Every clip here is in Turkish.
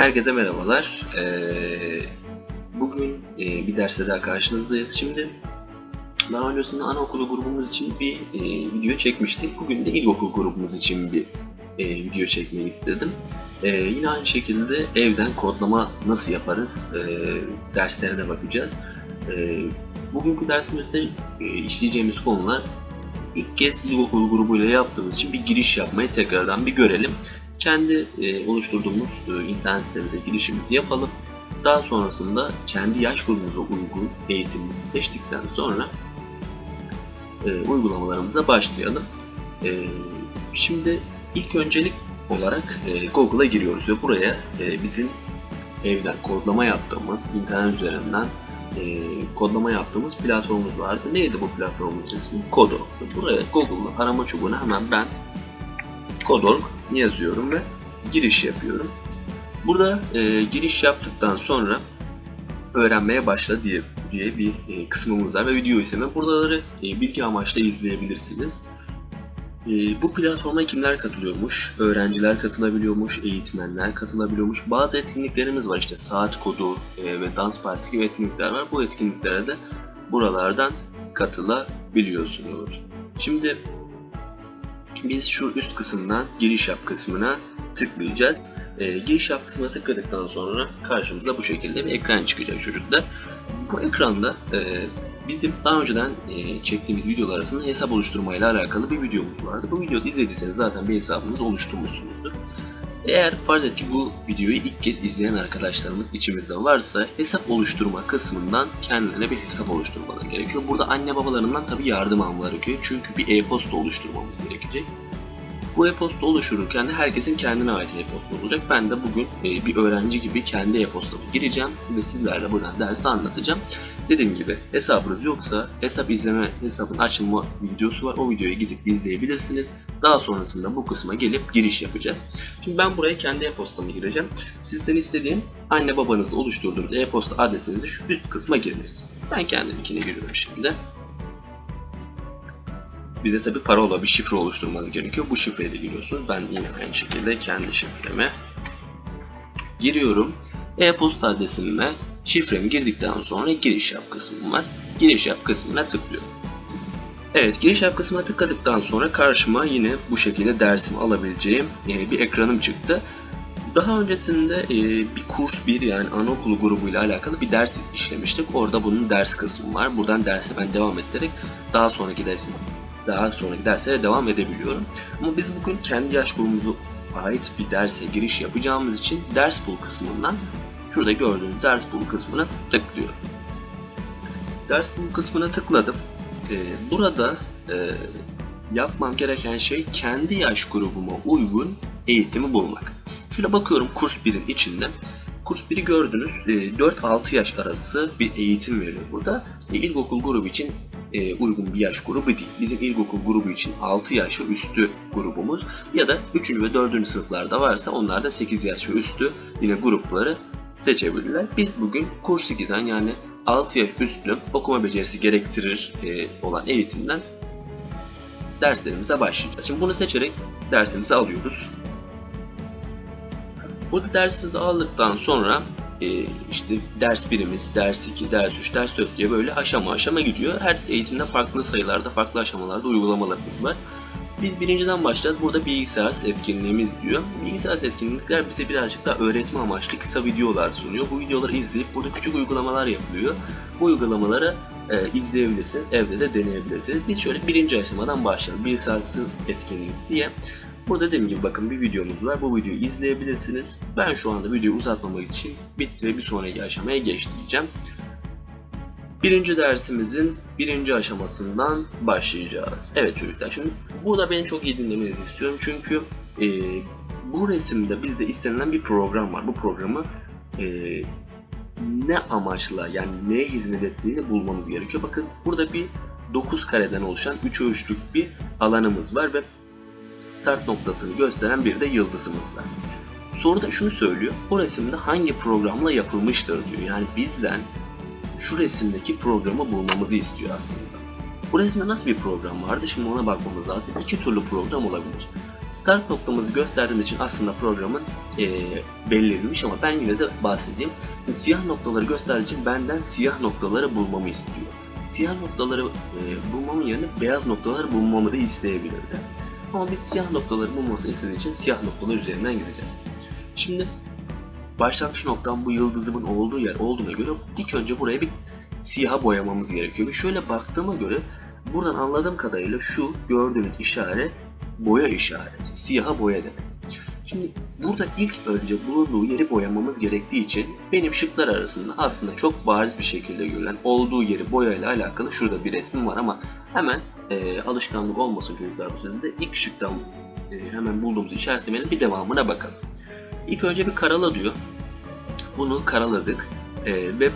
Herkese merhabalar. Ee, bugün e, bir derste daha karşınızdayız. Şimdi daha öncesinde anaokulu grubumuz için bir e, video çekmiştik. Bugün de ilkokul grubumuz için bir e, video çekmeyi istedim. E, yine aynı şekilde evden kodlama nasıl yaparız derslerine bakacağız. E, bugünkü dersimizde işleyeceğimiz konular ilk kez ilkokul grubuyla yaptığımız için bir giriş yapmayı tekrardan bir görelim kendi e, oluşturduğumuz e, internet sitemize girişimizi yapalım. Daha sonrasında kendi yaş grubumuza uygun eğitimimizi seçtikten sonra e, uygulamalarımıza başlayalım. Şimdi ilk öncelik olarak Google'a giriyoruz ve buraya bizim evden kodlama yaptığımız, internet üzerinden kodlama yaptığımız platformumuz vardı. Neydi bu platformun ismi? Kodo. Buraya Google'da arama çubuğuna hemen ben Kodorg yazıyorum ve giriş yapıyorum. Burada e, giriş yaptıktan sonra öğrenmeye başla diye, diye bir e, kısmımız var ve video izleme. Buraları e, bilgi amaçlı izleyebilirsiniz. E, bu platforma kimler katılıyormuş? Öğrenciler katılabiliyormuş, eğitmenler katılabiliyormuş. Bazı etkinliklerimiz var işte saat kodu e, ve dans partisi gibi etkinlikler var. Bu etkinliklere de buralardan katılabiliyorsunuz. Şimdi biz şu üst kısımdan giriş yap kısmına tıklayacağız. E, giriş yap kısmına tıkladıktan sonra karşımıza bu şekilde bir ekran çıkacak çocuklar. Bu ekranda e, bizim daha önceden e, çektiğimiz videolar arasında hesap oluşturmayla alakalı bir videomuz vardı. Bu videoyu izlediyseniz zaten bir hesabınızı oluşturmuşsunuzdur. Eğer farz et ki bu videoyu ilk kez izleyen arkadaşlarımız içimizde varsa hesap oluşturma kısmından kendilerine bir hesap oluşturmaları gerekiyor. Burada anne babalarından tabi yardım almaları gerekiyor. Çünkü bir e-posta oluşturmamız gerekecek. Bu e-posta oluştururken de herkesin kendine ait e-posta olacak. Ben de bugün e, bir öğrenci gibi kendi e-postamı gireceğim ve sizlerle buradan dersi anlatacağım. Dediğim gibi hesabınız yoksa hesap izleme hesabın açılma videosu var. O videoyu gidip izleyebilirsiniz. Daha sonrasında bu kısma gelip giriş yapacağız. Şimdi ben buraya kendi e-postamı gireceğim. Sizden istediğim anne babanız oluşturduğunuz e-posta adresinizi şu üst kısma giriniz. Ben kendimkine giriyorum şimdi. Bize tabi parola bir şifre oluşturmanız gerekiyor. Bu şifreyle giriyorsunuz. Ben yine aynı şekilde kendi şifreme giriyorum. E-posta adresime şifremi girdikten sonra giriş yap kısmım var. Giriş yap kısmına tıklıyorum. Evet giriş yap kısmına tıkladıktan sonra karşıma yine bu şekilde dersimi alabileceğim e, bir ekranım çıktı. Daha öncesinde e, bir kurs bir yani anaokulu grubuyla alakalı bir ders işlemiştik. Orada bunun ders kısmı var. Buradan derse ben devam ettirerek daha sonraki dersim daha sonraki derslere devam edebiliyorum. Ama biz bugün kendi yaş grubumuza ait bir derse giriş yapacağımız için ders bul kısmından şurada gördüğünüz ders bul kısmına tıklıyorum. Ders bul kısmına tıkladım. Ee, burada e, yapmam gereken şey kendi yaş grubuma uygun eğitimi bulmak. Şöyle bakıyorum kurs 1'in içinde. Kurs 1'i gördünüz. E, 4-6 yaş arası bir eğitim veriyor burada. İlkokul grubu için e, uygun bir yaş grubu değil. Bizim ilkokul grubu için 6 yaş ve üstü grubumuz ya da 3. ve 4. sınıflarda varsa onlar da 8 yaş ve üstü yine grupları seçebilirler. Biz bugün kurs 2'den yani 6 yaş üstü okuma becerisi gerektirir e, olan eğitimden derslerimize başlayacağız. Şimdi bunu seçerek dersimizi alıyoruz. Burada dersimizi aldıktan sonra e, işte ders birimiz, ders 2, ders 3, ders 4 diye böyle aşama aşama gidiyor. Her eğitimde farklı sayılarda, farklı aşamalarda uygulamalarımız var. Biz birinciden başlayacağız. Burada bilgisayar etkinliğimiz diyor. Bilgisayar etkinlikler bize birazcık daha öğretme amaçlı kısa videolar sunuyor. Bu videoları izleyip burada küçük uygulamalar yapılıyor. Bu uygulamaları e, izleyebilirsiniz. Evde de deneyebilirsiniz. Biz şöyle birinci aşamadan başlayalım. Bilgisayar etkinliği diye. Burada dediğim gibi bakın bir videomuz var. Bu videoyu izleyebilirsiniz. Ben şu anda videoyu uzatmamak için bitti ve bir sonraki aşamaya geç diyeceğim. Birinci dersimizin birinci aşamasından başlayacağız. Evet çocuklar şimdi burada beni çok iyi dinlemenizi istiyorum. Çünkü e, bu resimde bizde istenilen bir program var. Bu programı e, ne amaçla yani neye hizmet ettiğini bulmamız gerekiyor. Bakın burada bir 9 kareden oluşan 3 ölçlük bir alanımız var ve start noktasını gösteren bir de yıldızımız var. Soruda şunu söylüyor. O resimde hangi programla yapılmıştır diyor. Yani bizden şu resimdeki programı bulmamızı istiyor aslında. Bu resimde nasıl bir program vardı? Şimdi ona bakmamız lazım. İki türlü program olabilir. Start noktamızı gösterdiğimiz için aslında programın e, belirlenmiş ama ben yine de bahsedeyim. Siyah noktaları gösterdiği için benden siyah noktaları bulmamı istiyor. Siyah noktaları e, bulmamın yerine beyaz noktaları bulmamı da isteyebilirdi. Ama biz siyah noktaları bulmasını istediği için siyah noktalar üzerinden gideceğiz. Şimdi başlangıç noktam bu yıldızımın olduğu yer olduğuna göre ilk önce buraya bir siyaha boyamamız gerekiyor. Ve şöyle baktığıma göre buradan anladığım kadarıyla şu gördüğünüz işaret boya işareti. Siyaha boya demek. Şimdi burada ilk önce bulunduğu yeri boyamamız gerektiği için benim şıklar arasında aslında çok bariz bir şekilde görülen olduğu yeri boyayla alakalı şurada bir resmim var ama hemen e, alışkanlık olmasın çocuklar bu sizde ilk şıktan e, hemen bulduğumuz işaretlemenin bir devamına bakalım. İlk önce bir karala diyor. Bunu karaladık e, ve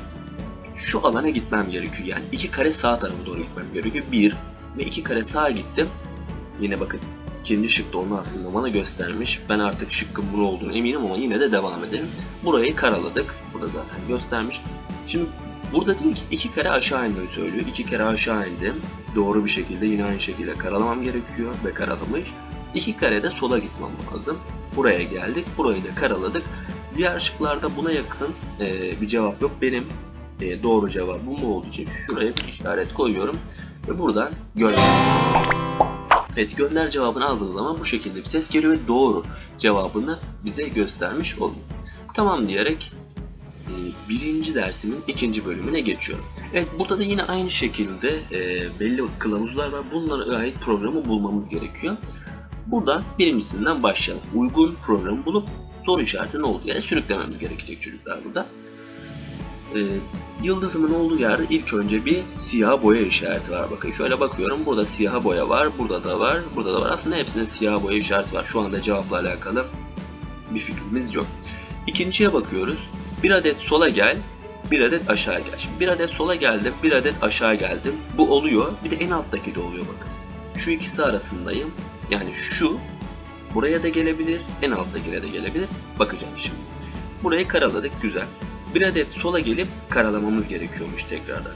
şu alana gitmem gerekiyor. Yani iki kare sağ tarafa doğru gitmem gerekiyor. Bir ve iki kare sağa gittim. Yine bakın ikinci şıkta onu aslında bana göstermiş. Ben artık şıkkın bunu olduğunu eminim ama yine de devam edelim. Burayı karaladık. Burada zaten göstermiş. Şimdi burada değil ki iki kare aşağı inmeyi söylüyor. İki kere aşağı indim. Doğru bir şekilde yine aynı şekilde karalamam gerekiyor ve karalamış. İki kare de sola gitmem lazım. Buraya geldik. Burayı da karaladık. Diğer şıklarda buna yakın e, bir cevap yok. Benim e, doğru cevap bu olduğu için şuraya bir işaret koyuyorum. Ve buradan gönder. Evet gönder cevabını aldığınız zaman bu şekilde bir ses geliyor ve doğru cevabını bize göstermiş oluyor. Tamam diyerek birinci dersimin ikinci bölümüne geçiyorum. Evet burada da yine aynı şekilde e, belli kılavuzlar var. Bunlara ait programı bulmamız gerekiyor. Buradan birincisinden başlayalım. Uygun programı bulup soru işareti ne olduğu yere sürüklememiz gerekecek çocuklar burada. Ee, yıldızımın olduğu yerde ilk önce bir siyah boya işareti var. Bakın şöyle bakıyorum. Burada siyah boya var. Burada da var. Burada da var. Aslında hepsinde siyah boya işareti var. Şu anda cevapla alakalı bir fikrimiz yok. İkinciye bakıyoruz. Bir adet sola gel. Bir adet aşağı gel. Şimdi bir adet sola geldim. Bir adet aşağı geldim. Bu oluyor. Bir de en alttaki de oluyor bakın. Şu ikisi arasındayım. Yani şu buraya da gelebilir. En alttakine de gelebilir. Bakacağım şimdi. Burayı karaladık. Güzel bir adet sola gelip karalamamız gerekiyormuş tekrardan.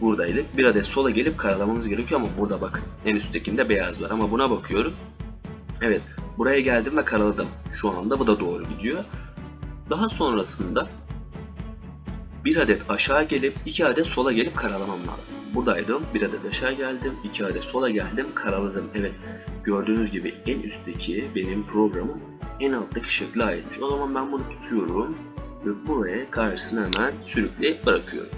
Buradaydık. Bir adet sola gelip karalamamız gerekiyor ama burada bakın. En üsttekinde beyaz var ama buna bakıyorum. Evet. Buraya geldim ve karaladım. Şu anda bu da doğru gidiyor. Daha sonrasında bir adet aşağı gelip iki adet sola gelip karalamam lazım. Buradaydım. Bir adet aşağı geldim. iki adet sola geldim. Karaladım. Evet. Gördüğünüz gibi en üstteki benim programım en alttaki şekle aitmiş. O zaman ben bunu tutuyorum ve buraya karşısına hemen sürükleyip bırakıyorum.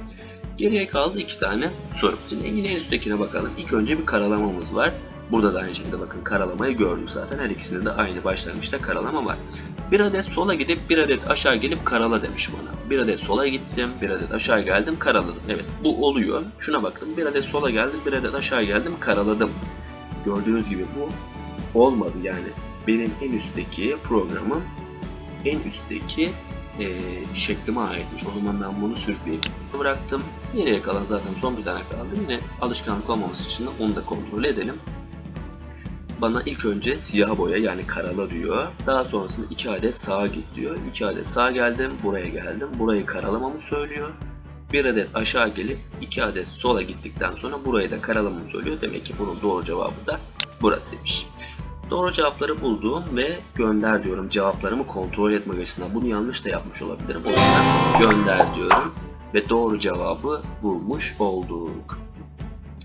Geriye kaldı iki tane soru. Şimdi yine en üsttekine bakalım. İlk önce bir karalamamız var. Burada da aynı şekilde bakın karalamayı gördük zaten. Her ikisinde de aynı başlangıçta karalama var. Bir adet sola gidip bir adet aşağı gelip karala demiş bana. Bir adet sola gittim, bir adet aşağı geldim, karaladım. Evet bu oluyor. Şuna bakın. Bir adet sola geldim, bir adet aşağı geldim, karaladım. Gördüğünüz gibi bu olmadı yani. Benim en üstteki programım en üstteki e, şeklime aitmiş. O zaman ben bunu sürükleyip bıraktım. Nereye kalan zaten son bir tane kaldı. Yine alışkanlık olmaması için de onu da kontrol edelim. Bana ilk önce siyah boya yani karala diyor. Daha sonrasında iki adet sağa git diyor. İki adet sağa geldim, buraya geldim. Burayı karalamamı söylüyor. Bir adet aşağı gelip iki adet sola gittikten sonra burayı da karalamamı söylüyor. Demek ki bunun doğru cevabı da burasıymış. Doğru cevapları buldum ve gönder diyorum cevaplarımı kontrol etmek açısından. Bunu yanlış da yapmış olabilirim. O yüzden gönder diyorum ve doğru cevabı bulmuş olduk.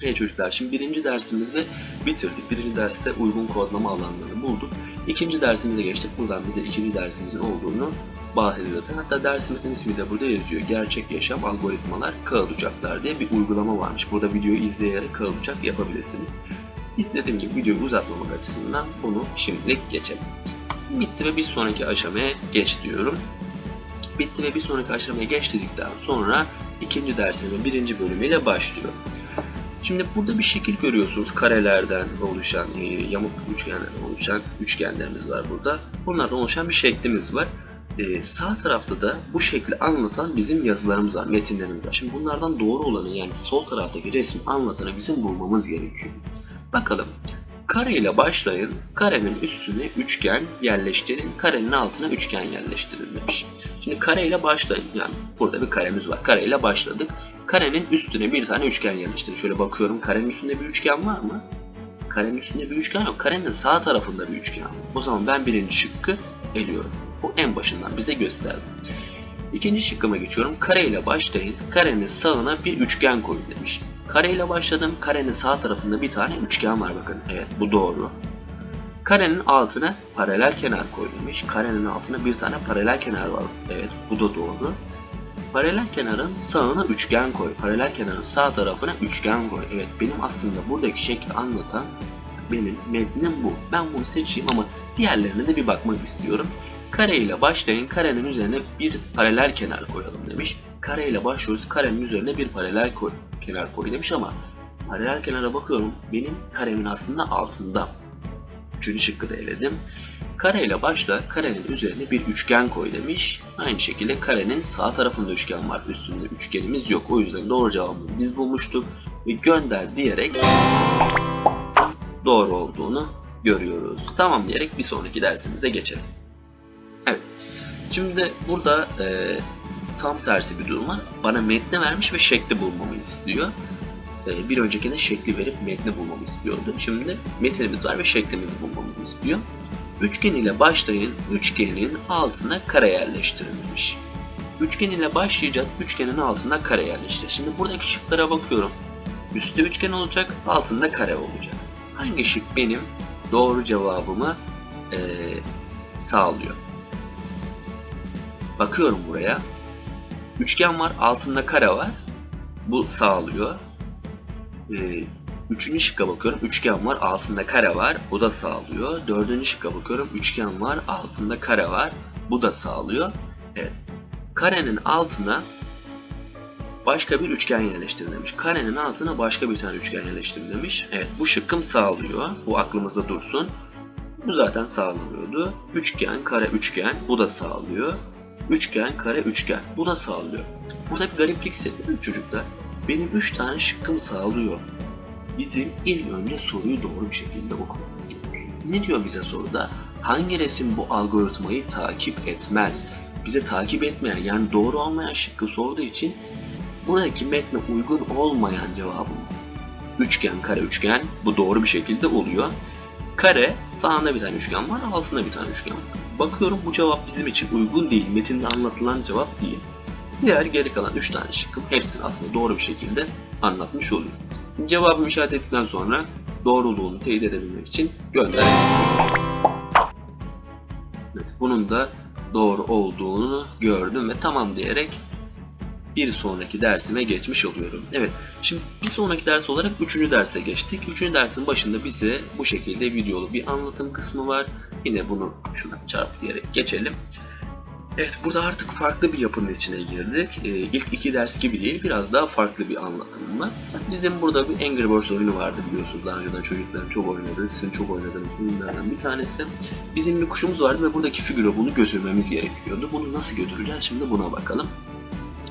Evet çocuklar şimdi birinci dersimizi bitirdik. Birinci derste uygun kodlama alanlarını bulduk. İkinci dersimize geçtik. Buradan bize ikinci dersimizin olduğunu bahsediyor. Hatta dersimizin ismi de burada yazıyor. Gerçek yaşam algoritmalar kağıt uçaklar diye bir uygulama varmış. Burada videoyu izleyerek kağıt uçak yapabilirsiniz. İstediğim gibi videoyu uzatmamak açısından bunu şimdilik geçelim. Bitti ve bir sonraki aşamaya geç diyorum. Bitti ve bir sonraki aşamaya geç dedikten sonra ikinci dersimin birinci bölümüyle başlıyor. Şimdi burada bir şekil görüyorsunuz. Karelerden oluşan, e, yamuk üçgenlerden oluşan üçgenlerimiz var burada. Bunlardan oluşan bir şeklimiz var. Ee, sağ tarafta da bu şekli anlatan bizim yazılarımız var, metinlerimiz var. Şimdi bunlardan doğru olanı yani sol taraftaki resmi anlatanı bizim bulmamız gerekiyor. Bakalım. Kare ile başlayın. Karenin üstüne üçgen yerleştirin. Karenin altına üçgen yerleştirin demiş. Şimdi kare ile başlayın. Yani burada bir karemiz var. Kare ile başladık. Karenin üstüne bir tane üçgen yerleştirin. Şöyle bakıyorum. Karenin üstünde bir üçgen var mı? karenin üstünde bir üçgen yok. Karenin sağ tarafında bir üçgen var. O zaman ben birinci şıkkı eliyorum. Bu en başından bize gösterdi. İkinci şıkkıma geçiyorum. Kare ile başlayın. Karenin sağına bir üçgen koyun demiş. Kare başladım. Karenin sağ tarafında bir tane üçgen var bakın. Evet bu doğru. Karenin altına paralel kenar koy demiş. Karenin altına bir tane paralel kenar var. Evet bu da doğru. Paralel kenarın sağına üçgen koy. Paralel kenarın sağ tarafına üçgen koy. Evet benim aslında buradaki şekli anlatan benim metnim bu. Ben bunu seçeyim ama diğerlerine de bir bakmak istiyorum. Kare ile başlayın. Karenin üzerine bir paralel kenar koyalım demiş. Kare ile başlıyoruz. Karenin üzerine bir paralel koy, kenar koy demiş ama paralel kenara bakıyorum. Benim karemin aslında altında. Üçüncü şıkkı da eledim. Kare ile başla, karenin üzerine bir üçgen koy demiş. Aynı şekilde karenin sağ tarafında üçgen var, üstünde üçgenimiz yok. O yüzden doğru cevabını biz bulmuştuk ve gönder diyerek doğru olduğunu görüyoruz. Tamam diyerek bir sonraki dersimize geçelim. Evet. Şimdi burada e, tam tersi bir durum var. Bana metni vermiş ve şekli bulmamı istiyor. E, bir öncekine şekli verip metni bulmamı istiyordu. Şimdi metnimiz var ve şeklimizi bulmamızı istiyor. Üçgen ile başlayın, üçgenin altına kare yerleştirin demiş. Üçgen ile başlayacağız, üçgenin altına kare yerleştir. Şimdi buradaki şıklara bakıyorum. Üstte üçgen olacak, altında kare olacak. Hangi şık benim doğru cevabımı e, sağlıyor? Bakıyorum buraya. Üçgen var, altında kare var. Bu sağlıyor. Ee, üçüncü şıkka bakıyorum. Üçgen var, altında kare var. Bu da sağlıyor. Dördüncü şıkka bakıyorum. Üçgen var, altında kare var. Bu da sağlıyor. Evet. Karenin altına başka bir üçgen yerleştirin demiş. Karenin altına başka bir tane üçgen yerleştirin demiş. Evet bu şıkkım sağlıyor. Bu aklımızda dursun. Bu zaten sağlanıyordu. Üçgen, kare, üçgen. Bu da sağlıyor. Üçgen, kare, üçgen. Bu da sağlıyor. Burada bir gariplik hissettim çocuklar. Benim üç tane şıkkım sağlıyor. Bizim ilk önce soruyu doğru bir şekilde okumamız gerekiyor. Ne diyor bize soruda? Hangi resim bu algoritmayı takip etmez? Bize takip etmeyen yani doğru olmayan şıkkı sorduğu için buradaki metne uygun olmayan cevabımız. Üçgen, kare, üçgen bu doğru bir şekilde oluyor. Kare sağında bir tane üçgen var, altında bir tane üçgen var. Bakıyorum bu cevap bizim için uygun değil, metinde anlatılan cevap değil. Diğer geri kalan 3 tane şıkkım hepsini aslında doğru bir şekilde anlatmış oluyor. Cevabımı işaret ettikten sonra doğruluğunu teyit edebilmek için gönderelim. Evet, bunun da doğru olduğunu gördüm ve tamam diyerek bir sonraki dersime geçmiş oluyorum. Evet, şimdi bir sonraki ders olarak üçüncü derse geçtik. Üçüncü dersin başında bize bu şekilde videolu bir anlatım kısmı var. Yine bunu şuna çarp diyerek geçelim. Evet, burada artık farklı bir yapının içine girdik. Ee, ilk iki ders gibi değil, biraz daha farklı bir anlatım var. Bizim burada bir Angry Birds oyunu vardı biliyorsunuz. Daha önceden çocuklarım çok oynadı, sizin çok oynadığınız oyunlardan bir tanesi. Bizim bir kuşumuz vardı ve buradaki figüre bunu götürmemiz gerekiyordu. Bunu nasıl götüreceğiz? Şimdi buna bakalım.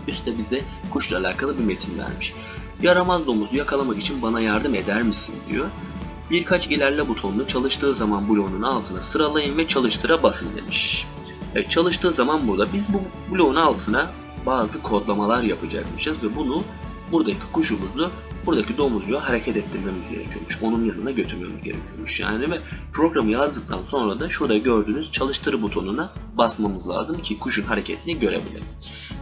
Üstte bize kuşla alakalı bir metin vermiş. Yaramaz domuzu yakalamak için bana yardım eder misin diyor. Birkaç ilerle butonunu çalıştığı zaman bloğunun altına sıralayın ve çalıştıra basın demiş. Evet, çalıştığı zaman burada biz bu bloğun altına bazı kodlamalar yapacakmışız ve bunu buradaki kuşumuzu buradaki domuzcuğa hareket ettirmemiz gerekiyormuş. Onun yanına götürmemiz gerekiyormuş. Yani ve programı yazdıktan sonra da şurada gördüğünüz çalıştır butonuna basmamız lazım ki kuşun hareketini görebilelim.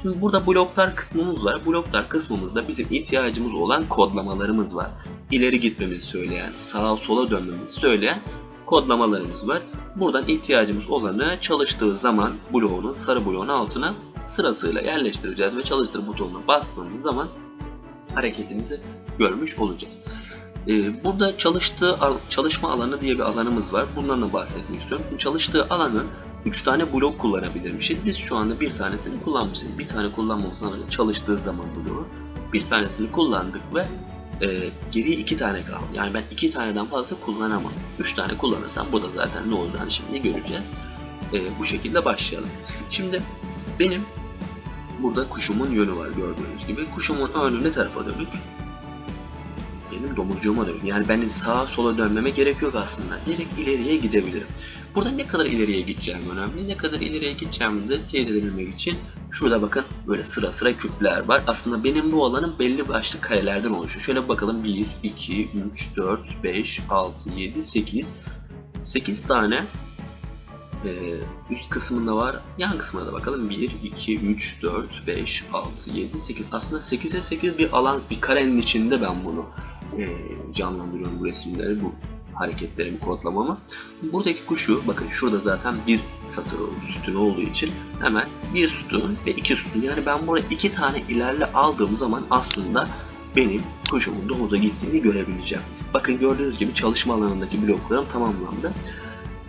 Şimdi burada bloklar kısmımız var. Bloklar kısmımızda bizim ihtiyacımız olan kodlamalarımız var. İleri gitmemizi söyleyen, sağa sola dönmemizi söyleyen kodlamalarımız var. Buradan ihtiyacımız olanı çalıştığı zaman bloğunun sarı bloğun altına sırasıyla yerleştireceğiz ve çalıştır butonuna bastığımız zaman hareketimizi görmüş olacağız. Ee, burada çalıştığı çalışma alanı diye bir alanımız var. Bundan da bahsetmek istiyorum. Çalıştığı alanın 3 tane blok kullanabilirmişiz. Biz şu anda bir tanesini kullanmışız. Bir tane kullanmamızdan çalıştığı zaman bloğu bir tanesini kullandık ve e, geriye iki tane kaldı. Yani ben iki taneden fazla kullanamam. Üç tane kullanırsam burada zaten ne olacağını şimdi göreceğiz. E, bu şekilde başlayalım. Şimdi benim burada kuşumun yönü var gördüğünüz gibi. Kuşumun önü ne tarafa dönük? benim domuzcuğuma dönüyor. Yani benim sağa sola dönmeme gerek yok aslında. Direkt ileriye gidebilirim. Burada ne kadar ileriye gideceğim önemli. Ne kadar ileriye gideceğimi de teyit edebilmek için şurada bakın böyle sıra sıra küpler var. Aslında benim bu alanım belli başlı karelerden oluşuyor. Şöyle bakalım 1, 2, 3, 4, 5, 6, 7, 8. 8 tane ee, üst kısmında var. Yan kısmına da bakalım. 1, 2, 3, 4, 5, 6, 7, 8. Aslında 8'e 8 bir alan, bir karenin içinde ben bunu e, canlandırıyorum bu resimleri, bu hareketlerimi, kodlamamı. Buradaki kuşu, bakın şurada zaten bir satır sütun olduğu için hemen bir sütun ve iki sütun. Yani ben buraya iki tane ilerle aldığım zaman aslında benim kuşumun doğuda gittiğini görebileceğim. Bakın gördüğünüz gibi çalışma alanındaki bloklarım tamamlandı.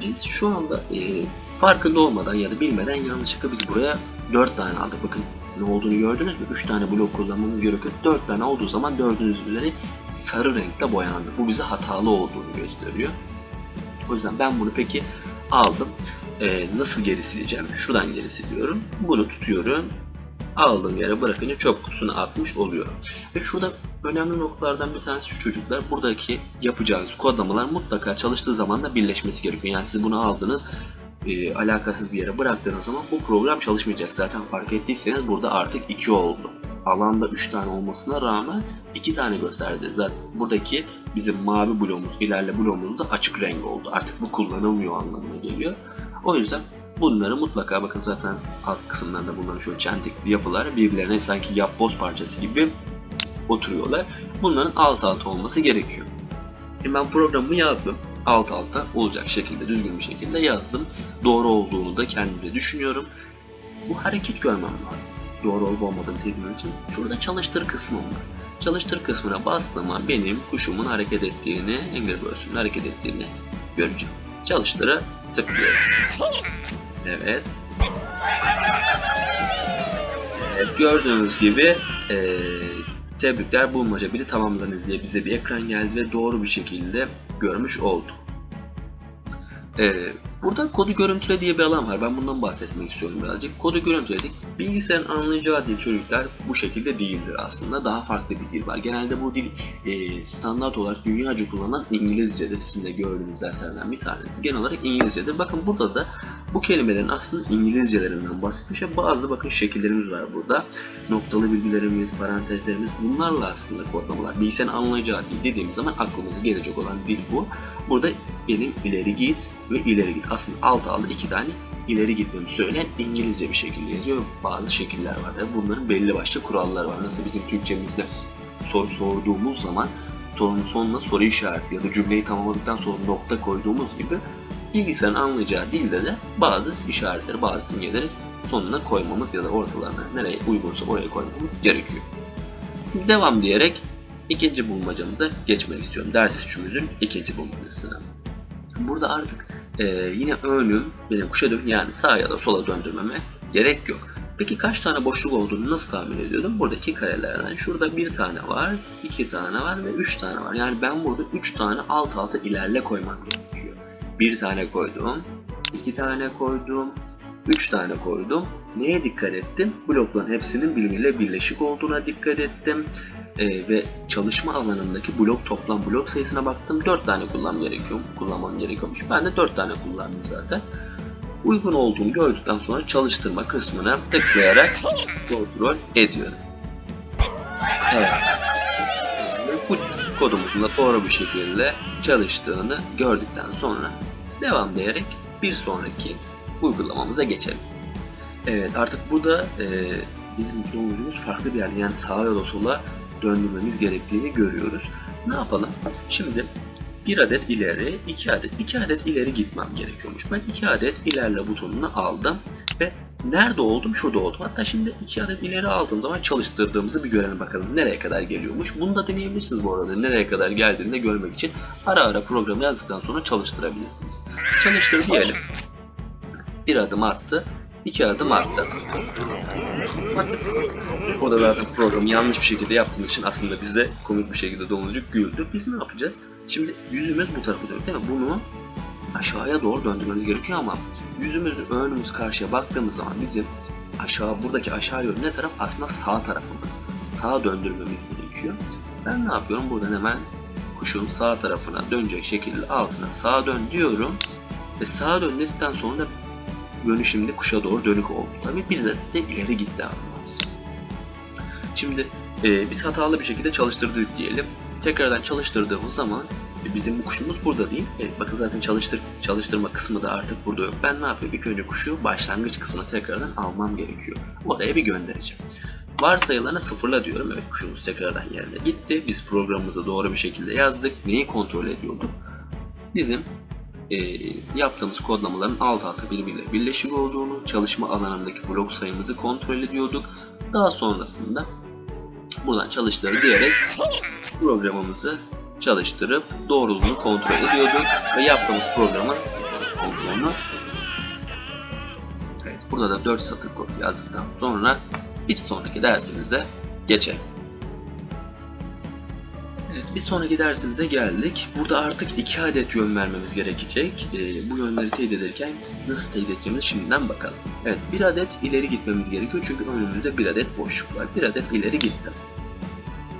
Biz şu anda e, farkında olmadan ya da bilmeden yanlışlıkla biz buraya 4 tane aldık. Bakın ne olduğunu gördünüz mü? 3 tane blok kullanmamız gerekiyor. 4 tane olduğu zaman gördüğünüz üzere sarı renkte boyandı. Bu bize hatalı olduğunu gösteriyor. O yüzden ben bunu peki aldım. E, nasıl geri sileceğim? Şuradan geri siliyorum. Bunu tutuyorum. Aldığım yere bırakınca çöp kutusuna atmış oluyorum. Ve şurada önemli noktalardan bir tanesi şu çocuklar. Buradaki yapacağınız kodlamalar mutlaka çalıştığı zaman da birleşmesi gerekiyor. Yani siz bunu aldınız e, alakasız bir yere bıraktığınız zaman bu program çalışmayacak. Zaten fark ettiyseniz burada artık 2 oldu. Alanda 3 tane olmasına rağmen 2 tane gösterdi. Zaten buradaki bizim mavi bloğumuz, ilerle bloğumuz da açık renk oldu. Artık bu kullanılmıyor anlamına geliyor. O yüzden bunları mutlaka bakın zaten alt kısımlarında bunların şöyle çentikli yapılar birbirlerine sanki yapboz parçası gibi oturuyorlar. Bunların alt alta olması gerekiyor. Şimdi ben programımı yazdım. Alt alta olacak şekilde düzgün bir şekilde yazdım. Doğru olduğunu da kendimde düşünüyorum. Bu hareket görmem lazım. Doğru olup olmadığını bilmem için. Şurada çalıştır kısmı var. Çalıştır kısmına bastığımda benim kuşumun hareket ettiğini, Angry Birds'ün hareket ettiğini göreceğim. Çalıştıra tıklıyorum. Evet. Evet gördüğünüz gibi eee Tebrikler bulmaca biri tamamladınız diye bize bir ekran geldi ve doğru bir şekilde görmüş olduk. Ee, burada kodu görüntüle diye bir alan var. Ben bundan bahsetmek istiyorum birazcık. Kodu görüntüledik. Bilgisayarın anlayacağı dil çocuklar bu şekilde değildir aslında. Daha farklı bir dil var. Genelde bu dil e, standart olarak dünyaca kullanılan İngilizce'de sizin de gördüğünüz derslerden bir tanesi. Genel olarak İngilizce'de. Bakın burada da bu kelimelerin aslında İngilizcelerinden bahsetmiş ve bazı bakın şekillerimiz var burada. Noktalı bilgilerimiz, parantezlerimiz bunlarla aslında kodlamalar. Bilgisayarın anlayacağı dil dediğimiz zaman aklımıza gelecek olan dil bu. Burada benim ileri git ve ileri git. Aslında alt alta iki tane ileri gitmemi söyleyen İngilizce bir şekilde yazıyor. Bazı şekiller var. Yani bunların belli başlı kuralları var. Nasıl bizim Türkçemizde soru sorduğumuz zaman sorunun sonuna soru işareti ya da cümleyi tamamladıktan sonra nokta koyduğumuz gibi bilgisayarın anlayacağı dilde de bazı işaretleri, bazı simgeleri sonuna koymamız ya da ortalarına nereye uygunsa oraya koymamız gerekiyor. Devam diyerek ikinci bulmacamıza geçmek istiyorum. Ders üçümüzün ikinci bulmacasına. Burada artık e, yine önüm benim kuşa dön yani sağa ya da sola döndürmeme gerek yok. Peki kaç tane boşluk olduğunu nasıl tahmin ediyordum? Buradaki karelerden şurada bir tane var, iki tane var ve üç tane var. Yani ben burada üç tane alt alta ilerle koymam gerekiyor. Bir tane koydum, iki tane koydum, üç tane koydum. Neye dikkat ettim? Blokların hepsinin birbiriyle birleşik olduğuna dikkat ettim. Ee, ve çalışma alanındaki blok toplam blok sayısına baktım. 4 tane kullanmam gerekiyor, kullanmam gerekiyormuş. Ben de 4 tane kullandım zaten. Uygun olduğunu gördükten sonra çalıştırma kısmına tıklayarak kontrol ediyorum. Evet. Kodumuzun da doğru bir şekilde çalıştığını gördükten sonra devam diyerek bir sonraki uygulamamıza geçelim. Evet artık burada e, bizim sonucumuz farklı bir yer. Yani sağa ya da sola döndürmemiz gerektiğini görüyoruz. Ne yapalım? Şimdi bir adet ileri, iki adet, iki adet ileri gitmem gerekiyormuş. Ben iki adet ilerle butonunu aldım ve nerede oldum? Şurada oldum. Hatta şimdi iki adet ileri aldığım zaman çalıştırdığımızı bir görelim bakalım nereye kadar geliyormuş. Bunu da deneyebilirsiniz bu arada. Nereye kadar geldiğini de görmek için ara ara programı yazdıktan sonra çalıştırabilirsiniz. Çalıştır diyelim. Bir adım attı. iki adım attı. O da zaten programı yanlış bir şekilde yaptığımız için aslında biz de komik bir şekilde domuncuk güldü. Biz ne yapacağız? Şimdi yüzümüz bu tarafa dönüyor değil mi? Bunu aşağıya doğru döndürmemiz gerekiyor ama yüzümüzün önümüz karşıya baktığımız zaman bizim aşağı buradaki aşağı yönlü taraf? Aslında sağ tarafımız. Sağa döndürmemiz gerekiyor. Ben ne yapıyorum? Buradan hemen kuşun sağ tarafına dönecek şekilde altına sağa dön diyorum. Ve sağa dön dedikten sonra dönüşümde kuşa doğru dönük oldu. Tabii bir de, de ileri gitti anlamaz. Şimdi e, biz hatalı bir şekilde çalıştırdık diyelim. Tekrardan çalıştırdığımız zaman bizim bu kuşumuz burada değil. E, bakın zaten çalıştır, çalıştırma kısmı da artık burada yok. Ben ne yapıyorum? İlk önce kuşu başlangıç kısmına tekrardan almam gerekiyor. Oraya bir göndereceğim. Varsayılarını sıfırla diyorum. Evet kuşumuz tekrardan yerine gitti. Biz programımızı doğru bir şekilde yazdık. Neyi kontrol ediyorduk? Bizim e, yaptığımız kodlamaların alt alta birbiriyle birleşik olduğunu, çalışma alanındaki blok sayımızı kontrol ediyorduk. Daha sonrasında buradan çalıştır diyerek programımızı çalıştırıp doğruluğunu kontrol ediyorduk ve yaptığımız programın kontrolünü evet, burada da 4 satır kod yazdıktan sonra bir sonraki dersimize geçelim. Evet, bir sonraki dersimize geldik. Burada artık iki adet yön vermemiz gerekecek. Ee, bu yönleri teyit ederken nasıl teyit edeceğimizi şimdiden bakalım. Evet, bir adet ileri gitmemiz gerekiyor çünkü önümüzde bir adet boşluk var. Bir adet ileri gittim.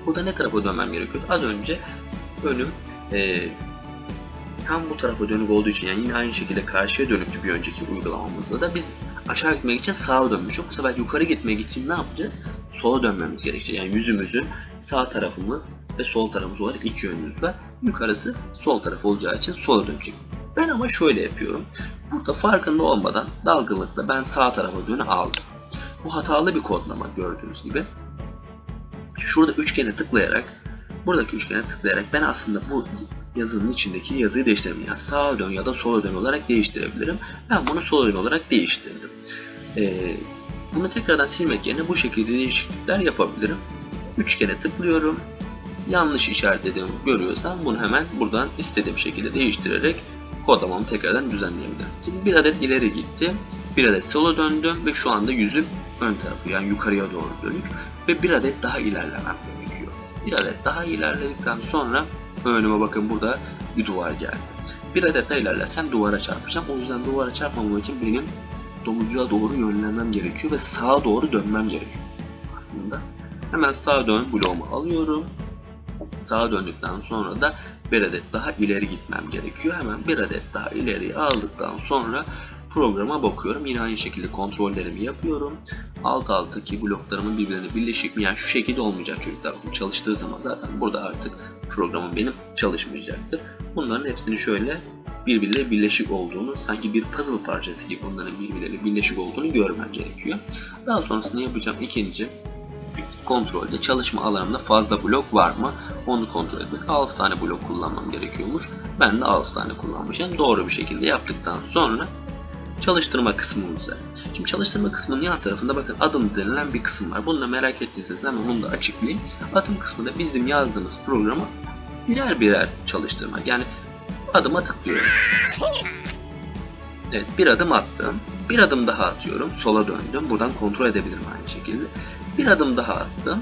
Burada ne tarafa dönmem gerekiyor? Az önce önüm e, tam bu tarafa dönük olduğu için yani yine aynı şekilde karşıya dönüktü bir önceki uygulamamızda da biz aşağı gitmek için sağa dönmüşük. Bu sefer yukarı gitmek için ne yapacağız? Sola dönmemiz gerekecek. Yani yüzümüzün sağ tarafımız ve sol tarafımız olarak iki yönümüz var. Yukarısı sol taraf olacağı için sola dönecek. Ben ama şöyle yapıyorum. Burada farkında olmadan dalgınlıkla ben sağ tarafa dönü aldım. Bu hatalı bir kodlama gördüğünüz gibi. Şurada üçgene tıklayarak buradaki üçgene tıklayarak ben aslında bu yazının içindeki yazıyı değiştirebilirim. Yani sağa dön ya da sola dön olarak değiştirebilirim. Ben bunu sola dön olarak değiştirdim. Ee, bunu tekrardan silmek yerine bu şekilde değişiklikler yapabilirim. Üçgene tıklıyorum. Yanlış işaretlediğimi görüyorsam bunu hemen buradan istediğim şekilde değiştirerek kodlamamı tekrardan düzenleyebilirim. Şimdi bir adet ileri gitti. Bir adet sola döndüm ve şu anda yüzüm ön tarafı yani yukarıya doğru dönük ve bir adet daha ilerlemem gerekiyor. Bir adet daha ilerledikten sonra önüme bakın burada bir duvar geldi. Bir adet daha ilerlersem duvara çarpacağım. O yüzden duvara çarpmamam için benim domuzcuğa doğru yönlenmem gerekiyor ve sağa doğru dönmem gerekiyor. Aslında hemen sağa dön bloğumu alıyorum. Sağa döndükten sonra da bir adet daha ileri gitmem gerekiyor. Hemen bir adet daha ileri aldıktan sonra programa bakıyorum. Yine aynı şekilde kontrollerimi yapıyorum. Alt alttaki bloklarımın birbirine birleşik mi? Yani şu şekilde olmayacak çocuklar. Bu çalıştığı zaman zaten burada artık programım benim çalışmayacaktır. Bunların hepsini şöyle birbiriyle birleşik olduğunu, sanki bir puzzle parçası gibi bunların birbirleriyle birleşik olduğunu görmem gerekiyor. Daha sonrasında yapacağım ikinci kontrolde çalışma alanımda fazla blok var mı? Onu kontrol etmek. 6 tane blok kullanmam gerekiyormuş. Ben de 6 tane kullanmışım. Doğru bir şekilde yaptıktan sonra çalıştırma kısmımıza. Şimdi çalıştırma kısmının yan tarafında bakın adım denilen bir kısım var. Bunu da merak ettiyseniz hemen bunu da açıklayayım. Adım kısmında bizim yazdığımız programı birer birer çalıştırmak. Yani adıma tıklıyorum. Evet bir adım attım. Bir adım daha atıyorum. Sola döndüm. Buradan kontrol edebilirim aynı şekilde. Bir adım daha attım.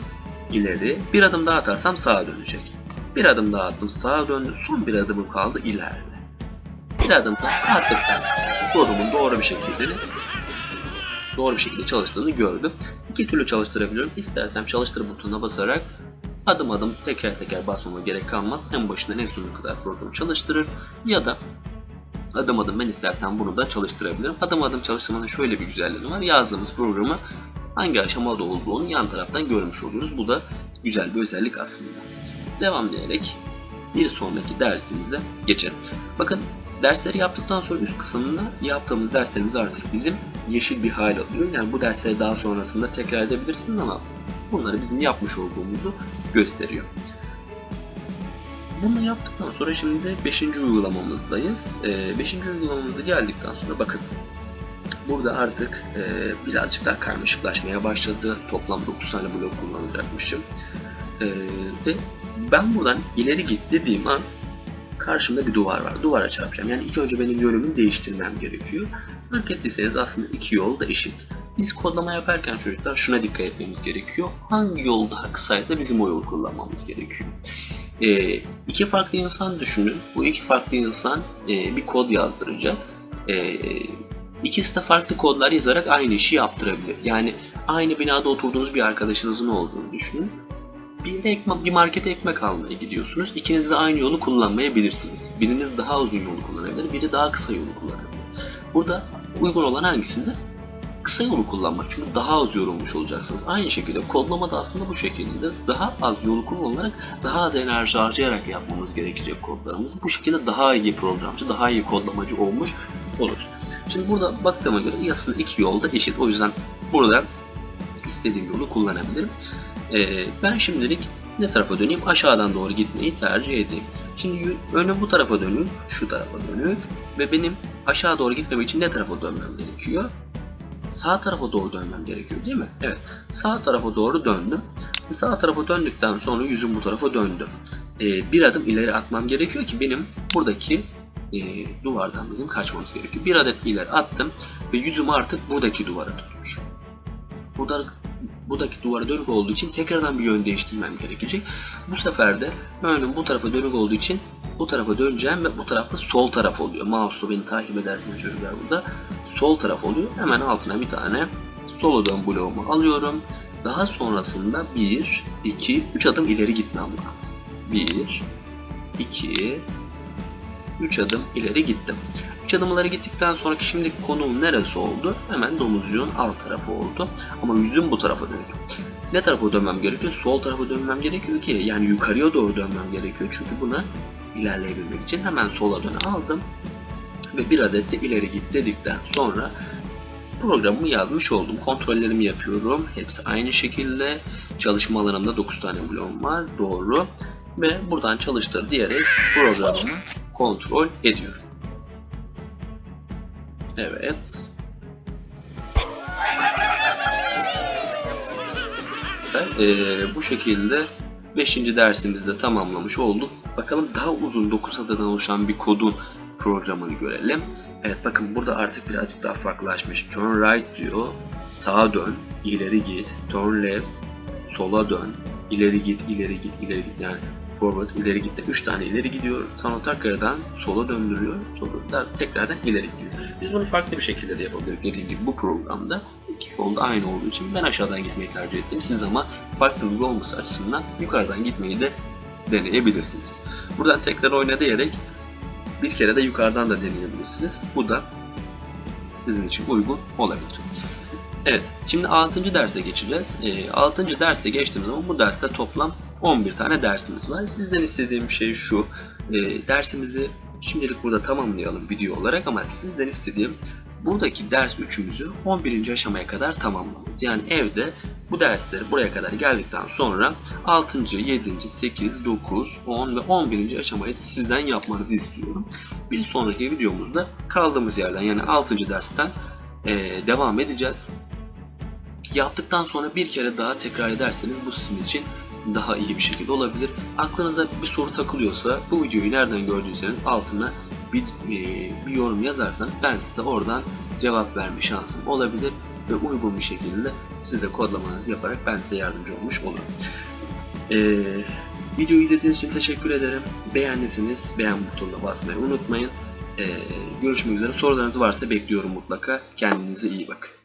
ileri. Bir adım daha atarsam sağa dönecek. Bir adım daha attım sağa döndü. Son bir adımım kaldı ileride. Daha attıktan kodumun doğru bir şekilde doğru bir şekilde çalıştığını gördüm. İki türlü çalıştırabiliyorum. İstersem çalıştır butonuna basarak adım adım teker teker basmama gerek kalmaz. En başından en sonuna kadar programı çalıştırır. Ya da adım adım ben istersen bunu da çalıştırabilirim. Adım adım çalıştırmanın şöyle bir güzelliği var. Yazdığımız programı hangi aşamada olduğunu yan taraftan görmüş oluyoruz. Bu da güzel bir özellik aslında. Devam ederek bir sonraki dersimize geçelim. Bakın dersleri yaptıktan sonra üst kısmında yaptığımız derslerimiz artık bizim yeşil bir hal alıyor. Yani bu dersleri daha sonrasında tekrar edebilirsiniz ama bunları bizim yapmış olduğumuzu gösteriyor. Bunu yaptıktan sonra şimdi 5. uygulamamızdayız. 5. Ee, uygulamamıza geldikten sonra bakın burada artık e, birazcık daha karmaşıklaşmaya başladı. Toplam 9 tane blok kullanacakmışım. E, ve ben buradan ileri git dediğim an karşımda bir duvar var. Duvara çarpacağım. Yani ilk önce benim yönümü değiştirmem gerekiyor. Fark ettiyseniz aslında iki yol da eşit. Biz kodlama yaparken çocuklar şuna dikkat etmemiz gerekiyor. Hangi yol daha kısaysa bizim o yolu kullanmamız gerekiyor. E, iki farklı insan düşünün. Bu iki farklı insan e, bir kod yazdıracak. E, ikisi de farklı kodlar yazarak aynı işi yaptırabilir. Yani aynı binada oturduğunuz bir arkadaşınızın olduğunu düşünün. Bir ekmek, bir markete ekmek almaya gidiyorsunuz. İkiniz de aynı yolu kullanmayabilirsiniz. Biriniz daha uzun yolu kullanabilir, biri daha kısa yolu kullanabilir. Burada uygun olan hangisi? Kısa yolu kullanmak çünkü daha az yorulmuş olacaksınız. Aynı şekilde kodlama da aslında bu şekilde daha az yolu kullanarak daha az enerji harcayarak yapmamız gerekecek kodlarımızı. Bu şekilde daha iyi programcı, daha iyi kodlamacı olmuş olur. Şimdi burada baktığıma göre aslında iki yolda eşit. O yüzden burada istediğim yolu kullanabilirim. Ee, ben şimdilik ne tarafa döneyim? Aşağıdan doğru gitmeyi tercih edeyim. Şimdi önüm bu tarafa dönük, şu tarafa dönük ve benim aşağı doğru gitmem için ne tarafa dönmem gerekiyor? Sağ tarafa doğru dönmem gerekiyor değil mi? Evet. Sağ tarafa doğru döndüm. Şimdi sağ tarafa döndükten sonra yüzüm bu tarafa döndü. Ee, bir adım ileri atmam gerekiyor ki benim buradaki e, duvardan bizim kaçmamız gerekiyor. Bir adet ileri attım ve yüzüm artık buradaki duvara dönük. Burada buradaki duvara dönük olduğu için tekrardan bir yön değiştirmem gerekecek. Bu sefer de önüm bu tarafa dönük olduğu için bu tarafa döneceğim ve bu tarafta sol taraf oluyor. Mouse'la beni takip edersiniz çocuklar burada. Sol taraf oluyor. Hemen altına bir tane sola dön bloğumu alıyorum. Daha sonrasında 1, 2, 3 adım ileri gitmem lazım. 1, 2, 3 adım ileri gittim. 3 adım ileri gittikten sonraki şimdi konum neresi oldu? Hemen domuzcuğun alt tarafı oldu. Ama yüzüm bu tarafa dönüyor. Ne tarafa dönmem gerekiyor? Sol tarafa dönmem gerekiyor ki yani yukarıya doğru dönmem gerekiyor. Çünkü buna ilerleyebilmek için hemen sola dön aldım. Ve bir adet de ileri git dedikten sonra programımı yazmış oldum. Kontrollerimi yapıyorum. Hepsi aynı şekilde. Çalışma alanımda 9 tane bloğum var. Doğru. Ve buradan çalıştır diyerek programımı kontrol ediyorum. Evet. Ee, bu şekilde 5. dersimizde de tamamlamış olduk. Bakalım daha uzun 9 adadan oluşan bir kodun programını görelim. Evet bakın burada artık birazcık daha farklılaşmış. Turn right diyor. Sağa dön, ileri git. Turn left, sola dön. ileri git, ileri git, ileri git. Yani forward, ileri git de 3 tane ileri gidiyor. Sonra tekrardan sola döndürüyor. Sonra tekrardan ileri gidiyor. Biz bunu farklı bir şekilde de yapabiliriz. Dediğim gibi bu programda iki yolda aynı olduğu için ben aşağıdan gitmeyi tercih ettim. Siz ama farklılık olması açısından yukarıdan gitmeyi de deneyebilirsiniz. Buradan tekrar oyna diyerek bir kere de yukarıdan da deneyebilirsiniz. Bu da sizin için uygun olabilir. Evet, şimdi 6. derse geçeceğiz. E, 6. derse geçtiğimiz zaman bu derste toplam 11 tane dersimiz var. Sizden istediğim şey şu, e, dersimizi şimdilik burada tamamlayalım video olarak ama sizden istediğim buradaki ders üçümüzü 11. aşamaya kadar tamamlamamız. Yani evde bu dersleri buraya kadar geldikten sonra 6. 7. 8. 9. 10 ve 11. aşamayı da sizden yapmanızı istiyorum. Bir sonraki videomuzda kaldığımız yerden yani 6. dersten e, devam edeceğiz. Yaptıktan sonra bir kere daha tekrar ederseniz bu sizin için daha iyi bir şekilde olabilir. Aklınıza bir soru takılıyorsa bu videoyu nereden gördüyseniz altına bir, e, bir yorum yazarsanız ben size oradan cevap verme şansım olabilir ve uygun bir şekilde siz kodlamanızı yaparak ben size yardımcı olmuş olurum. Ee, videoyu izlediğiniz için teşekkür ederim. Beğendiyseniz beğen butonuna basmayı unutmayın. Ee, görüşmek üzere. Sorularınız varsa bekliyorum mutlaka. Kendinize iyi bakın.